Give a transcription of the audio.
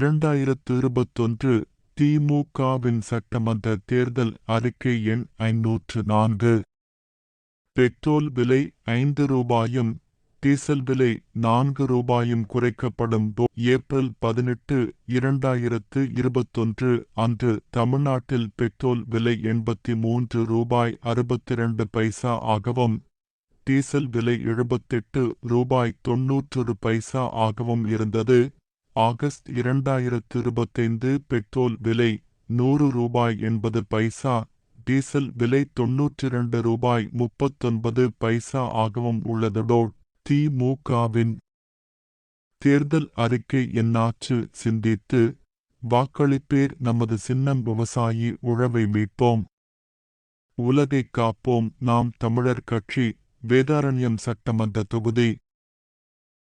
இரண்டாயிரத்து இருபத்தொன்று திமுகவின் சட்டமன்ற தேர்தல் அறிக்கை எண் ஐநூற்று நான்கு. பெட்ரோல் விலை ஐந்து ரூபாயும் டீசல் விலை நான்கு ரூபாயும் குறைக்கப்படும் ஏப்ரல் பதினெட்டு இரண்டாயிரத்து இருபத்தொன்று அன்று தமிழ்நாட்டில் பெட்ரோல் விலை எண்பத்தி மூன்று ரூபாய் அறுபத்திரண்டு பைசா ஆகவும் டீசல் விலை எழுபத்தெட்டு ரூபாய் தொன்னூற்றொரு பைசா ஆகவும் இருந்தது. ஆகஸ்ட் இரண்டாயிரத்து இருபத்தைந்து பெட்ரோல் விலை நூறு ரூபாய் எண்பது பைசா டீசல் விலை தொன்னூற்றிரண்டு ரூபாய் முப்பத்தொன்பது பைசா ஆகவும் உள்ளதோடு திமுகவின் தேர்தல் அறிக்கை என்னாச்சு சிந்தித்து வாக்களிப்பேர் நமது சின்னம் விவசாயி உழவை மீட்போம். உலகைக் காப்போம் நாம் தமிழர் கட்சி வேதாரண்யம் சட்டமன்ற தொகுதி